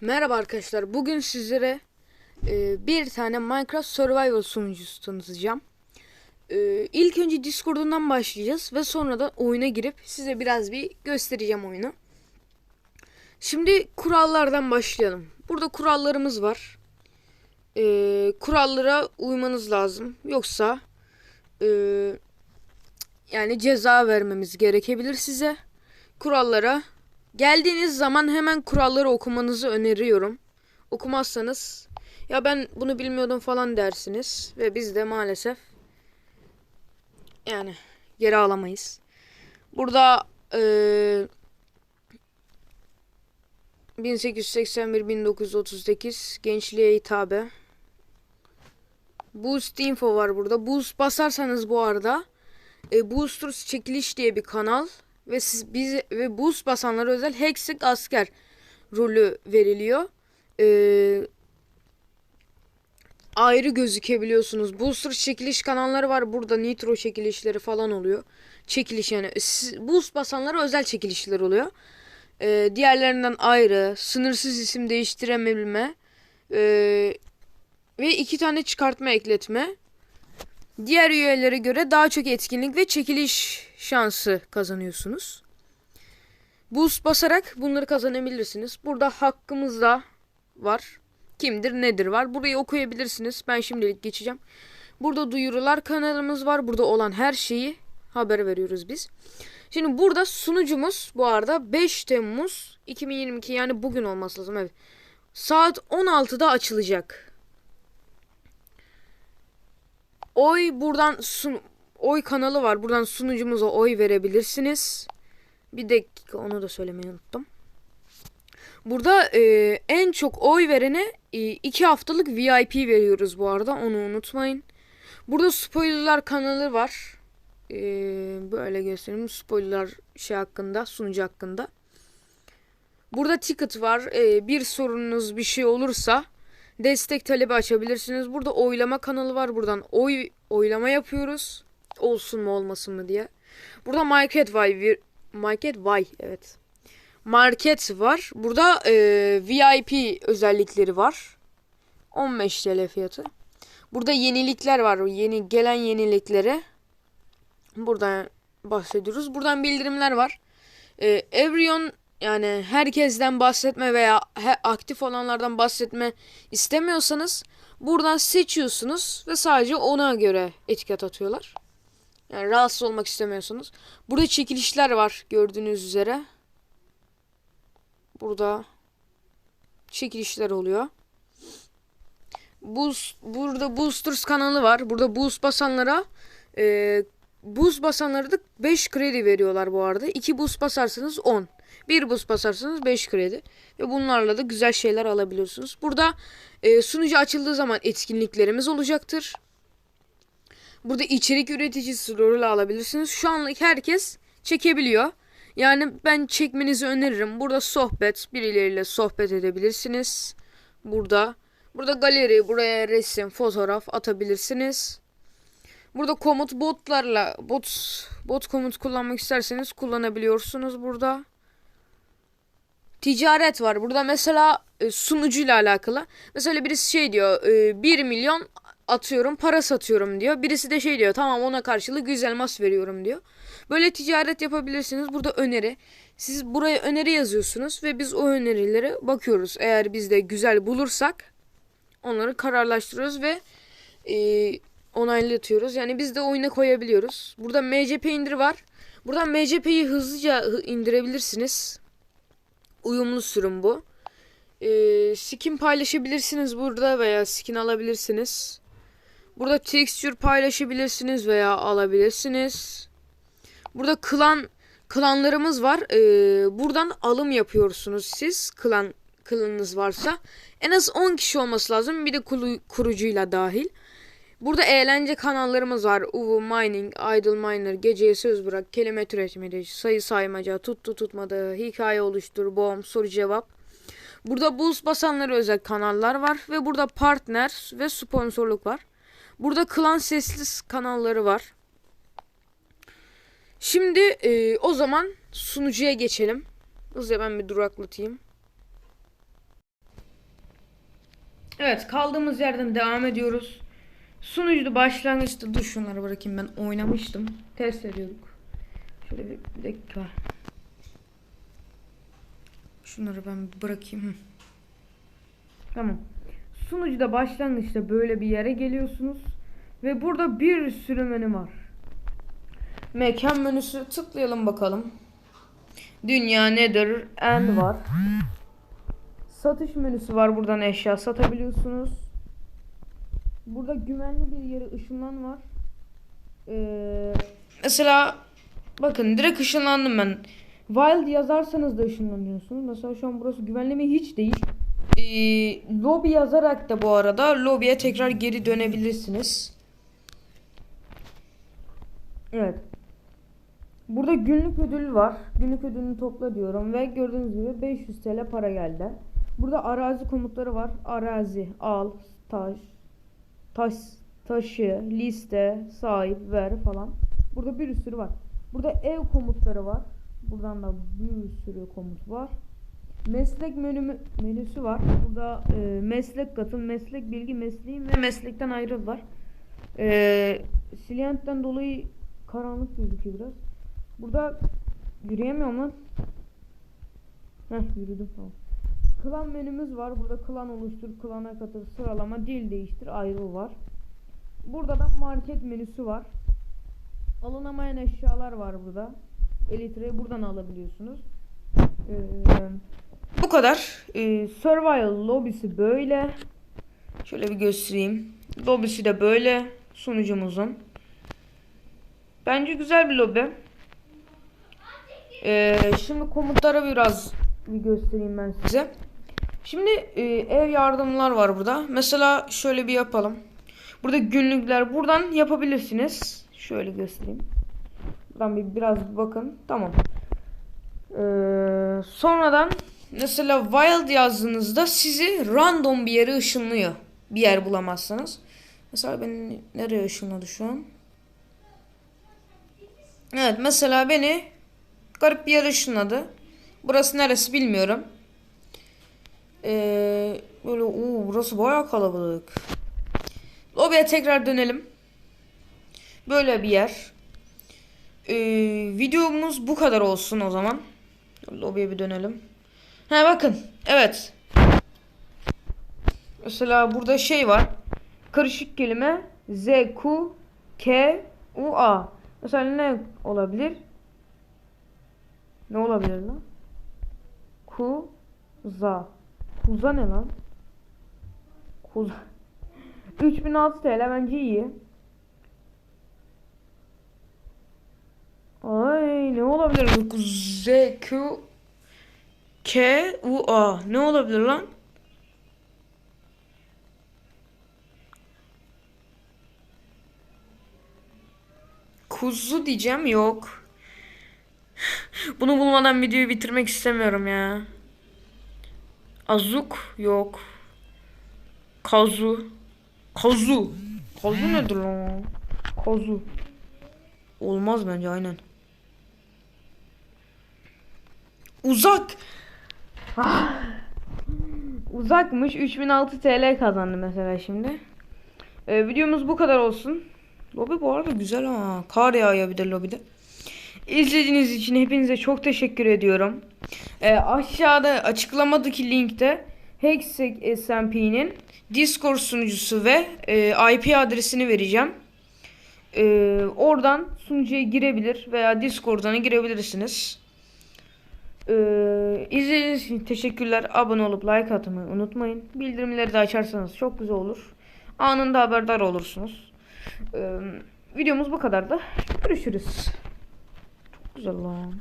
Merhaba arkadaşlar. Bugün sizlere e, bir tane Minecraft Survival sunucusu tanıtacağım. E, ilk önce Discord'undan başlayacağız ve sonra da oyuna girip size biraz bir göstereceğim oyunu. Şimdi kurallardan başlayalım. Burada kurallarımız var. E, kurallara uymanız lazım. Yoksa e, yani ceza vermemiz gerekebilir size. Kurallara Geldiğiniz zaman hemen kuralları okumanızı öneriyorum. Okumazsanız ya ben bunu bilmiyordum falan dersiniz ve biz de maalesef yani geri alamayız. Burada eee 1881-1938 gençliğe hitabe. Boost info var burada. Boost basarsanız bu arada e, Boosters çekiliş diye bir kanal ve siz biz ve boost basanlara özel Hexik asker rolü veriliyor. Ee, ayrı gözükebiliyorsunuz. Booster çekiliş kanalları var. Burada nitro çekilişleri falan oluyor. Çekiliş yani siz, boost basanlara özel çekilişler oluyor. Ee, diğerlerinden ayrı sınırsız isim değiştirebilme ee, ve iki tane çıkartma ekletme. Diğer üyelere göre daha çok etkinlik ve çekiliş şansı kazanıyorsunuz. Boost basarak bunları kazanabilirsiniz. Burada hakkımız da var. Kimdir nedir var. Burayı okuyabilirsiniz. Ben şimdilik geçeceğim. Burada duyurular kanalımız var. Burada olan her şeyi haber veriyoruz biz. Şimdi burada sunucumuz bu arada 5 Temmuz 2022 yani bugün olması lazım. Evet. Saat 16'da açılacak. Oy buradan sun oy kanalı var. Buradan sunucumuza oy verebilirsiniz. Bir dakika onu da söylemeyi unuttum. Burada e, en çok oy verene e, iki haftalık VIP veriyoruz bu arada. Onu unutmayın. Burada spoilerlar kanalı var. E, böyle göstereyim. Spoilerlar şey hakkında, sunucu hakkında. Burada ticket var. E, bir sorununuz bir şey olursa destek talebi açabilirsiniz. Burada oylama kanalı var. Buradan oy oylama yapıyoruz. Olsun mu olmasın mı diye. Burada Market Vay Market Vay evet. Market var. Burada e, VIP özellikleri var. 15 TL fiyatı. Burada yenilikler var. Yeni gelen yeniliklere buradan bahsediyoruz. Buradan bildirimler var. E, Everyone yani herkesten bahsetme veya he, aktif olanlardan bahsetme istemiyorsanız buradan seçiyorsunuz ve sadece ona göre etiket atıyorlar. Yani rahatsız olmak istemiyorsunuz. Burada çekilişler var gördüğünüz üzere. Burada çekilişler oluyor. Boost, burada Boosters kanalı var. Burada Boost basanlara e, Boost basanlara da 5 kredi veriyorlar bu arada. 2 Boost basarsanız 10. Bir boost basarsanız 5 kredi. Ve bunlarla da güzel şeyler alabiliyorsunuz. Burada e, sunucu açıldığı zaman etkinliklerimiz olacaktır. Burada içerik üreticisi rolü alabilirsiniz. Şu anlık herkes çekebiliyor. Yani ben çekmenizi öneririm. Burada sohbet, birileriyle sohbet edebilirsiniz. Burada. Burada galeri, buraya resim, fotoğraf atabilirsiniz. Burada komut botlarla bot bot komut kullanmak isterseniz kullanabiliyorsunuz burada ticaret var. Burada mesela e, sunucuyla alakalı. Mesela birisi şey diyor e, 1 milyon atıyorum para satıyorum diyor. Birisi de şey diyor tamam ona karşılık 100 elmas veriyorum diyor. Böyle ticaret yapabilirsiniz. Burada öneri. Siz buraya öneri yazıyorsunuz ve biz o önerilere bakıyoruz. Eğer biz de güzel bulursak onları kararlaştırıyoruz ve e, onaylatıyoruz. Yani biz de oyuna koyabiliyoruz. Burada MCP indir var. Buradan MCP'yi hızlıca indirebilirsiniz uyumlu sürüm bu. Ee, skin paylaşabilirsiniz burada veya skin alabilirsiniz. Burada texture paylaşabilirsiniz veya alabilirsiniz. Burada klan klanlarımız var. Ee, buradan alım yapıyorsunuz siz klan klanınız varsa. En az 10 kişi olması lazım. Bir de kurucuyla dahil. Burada eğlence kanallarımız var. Uvu Mining, Idle Miner, Geceye Söz Bırak, Kelime Türetmedi, Sayı Saymaca, Tuttu Tutmadı, Hikaye Oluştur, Bomb, Soru Cevap. Burada boost basanları özel kanallar var ve burada partner ve sponsorluk var. Burada klan sesli kanalları var. Şimdi e, o zaman sunucuya geçelim. Hızlıca ben bir duraklatayım. Evet kaldığımız yerden devam ediyoruz. Sunucuda başlangıçta dur şunları bırakayım ben oynamıştım. Test ediyorduk. Şöyle bir, bir dakika. Şunları ben bırakayım. Tamam. Sunucuda başlangıçta böyle bir yere geliyorsunuz. Ve burada bir sürü menü var. Mekan menüsü tıklayalım bakalım. Dünya nedir? End var. Satış menüsü var. Buradan eşya satabiliyorsunuz. Burada güvenli bir yere ışınlan var. Ee, mesela bakın direkt ışınlandım ben. Wild yazarsanız da ışınlanıyorsunuz. Mesela şu an burası güvenli mi? Hiç değil. Ee, lobby yazarak da bu arada lobiye tekrar geri dönebilirsiniz. Evet. Burada günlük ödül var. Günlük ödülünü topla diyorum ve gördüğünüz gibi 500 TL para geldi. Burada arazi komutları var. Arazi, al, taş, taş, taşı, liste, sahip, ver falan. Burada bir sürü var. Burada ev komutları var. Buradan da bir sürü komut var. Meslek menü, menüsü var. Burada e, meslek katın, meslek bilgi, mesleğim ve meslekten ayrıl var. E, Silyentten dolayı karanlık gözüküyor biraz. Burada yürüyemiyorum lan. Heh yürüdüm tamam. Klan menümüz var. Burada klan oluştur, klana katıl, sıralama, dil değiştir, ayrıl var. Burada da market menüsü var. Alınamayan eşyalar var burada. Elitre'yi buradan alabiliyorsunuz. Ee, kadar. Ee, Survival lobisi böyle. Şöyle bir göstereyim. Lobisi de böyle. Sunucumuzun. Bence güzel bir lobi. Ee, şimdi komutlara biraz bir göstereyim ben size. Şimdi e, ev yardımlar var burada. Mesela şöyle bir yapalım. Burada günlükler buradan yapabilirsiniz. Şöyle göstereyim. Buradan bir biraz bir bakın. Tamam. Ee, sonradan mesela wild yazdığınızda sizi random bir yere ışınlıyor. Bir yer bulamazsanız. Mesela beni nereye ışınladı şu an? Evet mesela beni garip bir yere ışınladı. Burası neresi bilmiyorum. Ee, böyle oo, burası bayağı kalabalık. Lobiye tekrar dönelim. Böyle bir yer. Ee, videomuz bu kadar olsun o zaman. Lobiye bir dönelim. Ha bakın. Evet. Mesela burada şey var. Karışık kelime Z, Q, K, U, A. Mesela ne olabilir? Ne olabilir lan? Kuza. Kuza ne lan? Kuza. 3006 TL bence iyi. Ay ne olabilir? Z, Q, K, U, A. Ne olabilir lan? Kuzu diyeceğim yok. Bunu bulmadan videoyu bitirmek istemiyorum ya. Azuk yok. Kazu. Kazu. Kazu nedir lan? Kazu. Olmaz bence aynen. Uzak. Uzakmış. 3006 TL kazandı mesela şimdi. Ee, videomuz bu kadar olsun. Lobi bu arada güzel ha. Kar yağıyor bir de lobide. İzlediğiniz için hepinize çok teşekkür ediyorum. Ee, aşağıda açıklamadaki linkte Hexec SMP'nin Discord sunucusu ve e, IP adresini vereceğim. E, oradan sunucuya girebilir veya Discord'dan girebilirsiniz. E, izlediğiniz için teşekkürler. Abone olup like atmayı unutmayın. Bildirimleri de açarsanız çok güzel olur. Anında haberdar olursunuz. E, videomuz bu kadardı. Görüşürüz. Çok güzel lan.